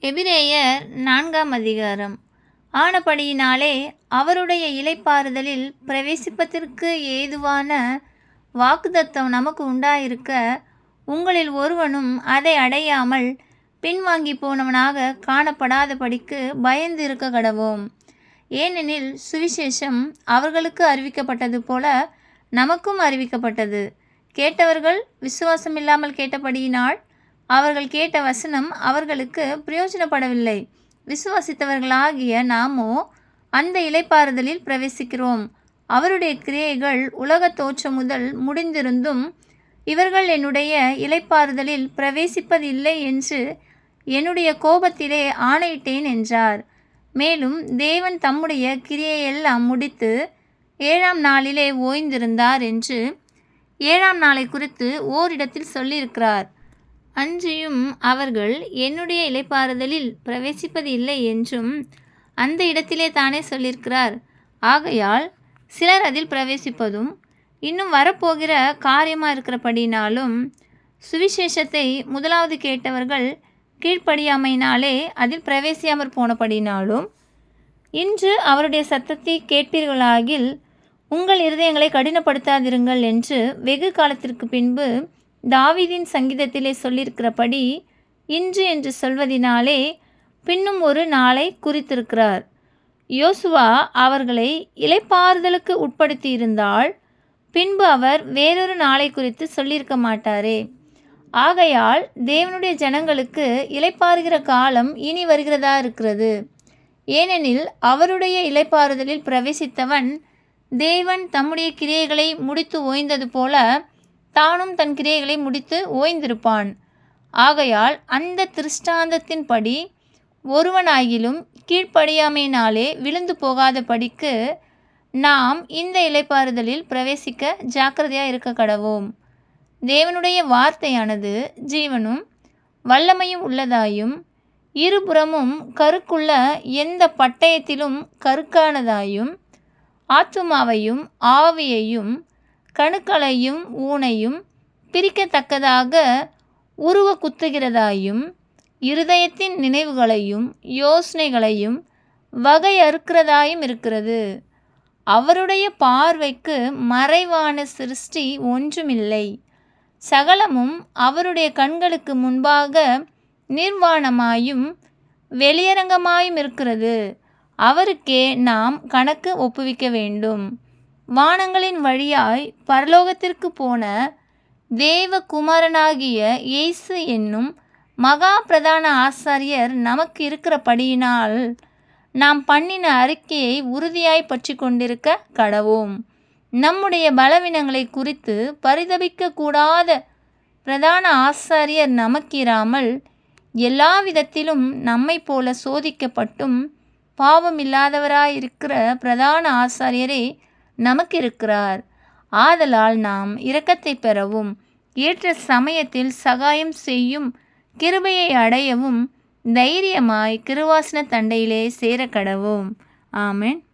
எபிரேயர் நான்காம் அதிகாரம். ஆனபடியினாலே அவருடைய இலைப்பாறுதலில் பிரவேசிப்பதற்கு ஏதுவான வாக்குதத்தம் நமக்கு உண்டாயிருக்க உங்களில் ஒருவனும் அதை அடையாமல் பின்வாங்கி போனவனாக காணப்படாதபடிக்கு பயந்து இருக்க கடவோம். ஏனெனில் சுவிசேஷம் அவர்களுக்கு அறிவிக்கப்பட்டது போல நமக்கும் அறிவிக்கப்பட்டது. கேட்டவர்கள் விசுவாசமில்லாமல் கேட்டபடியினால் அவர்கள் கேட்ட வசனம் அவர்களுக்கு பிரயோஜனப்படவில்லை. விசுவாசித்தவர்களாகிய நாமோ அந்த இலைப்பாறுதலில் பிரவேசிக்கிறோம். அவருடைய கிரியைகள் உலகத் தோற்றம் முதல் முடிந்திருந்தும் இவர்கள் என்னுடைய இலைப்பாறுதலில் பிரவேசிப்பதில்லை என்று என்னுடைய கோபத்திலே ஆணையிட்டேன் என்றார். மேலும் தேவன் தம்முடைய கிரியையெல்லாம் முடித்து ஏழாம் நாளிலே ஓய்ந்திருந்தார் என்று ஏழாம் நாளை குறித்து ஓரிடத்தில் சொல்லியிருக்கிறார். அன்றியும் அவர்கள் என்னுடைய இலைப்பாறுதலில் பிரவேசிப்பது இல்லை என்றும் அந்த இடத்திலே தானே சொல்லியிருக்கிறார். ஆகையால் சிலர் அதில் பிரவேசிப்பதும் இன்னும் வரப்போகிற காரியமாக இருக்கிறபடினாலும் சுவிசேஷத்தை முதலாவது கேட்டவர்கள் கீழ்ப்படியாமையினாலே அதில் பிரவேசியாமற் போனபடினாலும் இன்று அவருடைய சத்தத்தை கேட்பீர்களாகில் உங்கள் இருதயங்களை கடினப்படுத்தாதிருங்கள் என்று வெகு காலத்திற்கு பின்பு தாவிதின் சங்கீதத்திலே சொல்லியிருக்கிறபடி இன்று என்று சொல்வதினாலே பின்னும் ஒரு நாளை குறித்திருக்கிறார். யோசுவா அவர்களை இலைப்பாறுதலுக்கு உட்படுத்தியிருந்தால் பின்பு அவர் வேறொரு நாளை குறித்து சொல்லியிருக்க மாட்டாரே. ஆகையால் தேவனுடைய ஜனங்களுக்கு இலைப்பாறுகிற காலம் இனி வருகிறதா இருக்கிறது. ஏனெனில் அவருடைய இலைப்பாறுதலில் பிரவேசித்தவன் தேவன் தம்முடைய கிரியைகளை முடித்து ஓய்ந்தது போல தானும் தன் கிரியைகளை முடித்து ஓய்ந்திருப்பான். ஆகையால் அந்த திருஷ்டாந்தத்தின்படி ஒருவனாகிலும் கீழ்ப்படியாமையினாலே விழுந்து போகாத படிக்கு நாம் இந்த இலைப்பாறுதலில் பிரவேசிக்க ஜாக்கிரதையாக இருக்க கடவோம். தேவனுடைய வார்த்தையானது ஜீவனும் வல்லமையும் உள்ளதாயும் இருபுறமும் கருக்குள்ள எந்த பட்டயத்திலும் கருக்கானதாயும் ஆத்துமாவையும் ஆவியையும் கணுக்களையும் ஊனையும் பிரிக்கத்தக்கதாக உருவ குத்துகிறதாயும் இருதயத்தின் நினைவுகளையும் யோசனைகளையும் வகை அறுக்கிறதாயும் இருக்கிறது. அவருடைய பார்வைக்கு மறைவான சிருஷ்டி ஒன்றுமில்லை. சகலமும் அவருடைய கண்களுக்கு முன்பாக நிர்வாணமாயும் வெளியரங்கமாயும் இருக்கிறது. அவருக்கே நாம் கணக்கு ஒப்புவிக்க வேண்டும். வானங்களின் வழியாய் பரலோகத்திற்கு போன தேவகுமாரனாகிய இயேசு என்னும் மகா பிரதான ஆசாரியர் நமக்கு இருக்கிறபடியினால் நாம் பண்ணின அறிக்கையை உறுதியாய் பற்றி கொண்டிருக்க கடவோம். நம்முடைய பலவீனங்களை குறித்து பரிதபிக்க கூடாத பிரதான ஆசாரியர் நமக்கிராமல் எல்லா விதத்திலும் நம்மை போல சோதிக்கப்பட்டும் பாவமில்லாதவராயிருக்கிற பிரதான ஆசாரியரே நமக்கிருக்கிறார். ஆதலால் நாம் இரக்கத்தை பெறவும் ஏற்ற சமயத்தில் சகாயம் செய்யும் கிருபையை அடையவும் தைரியமாய் கிருவாசன தண்டையிலே சேர கடவோம் ஆமென்.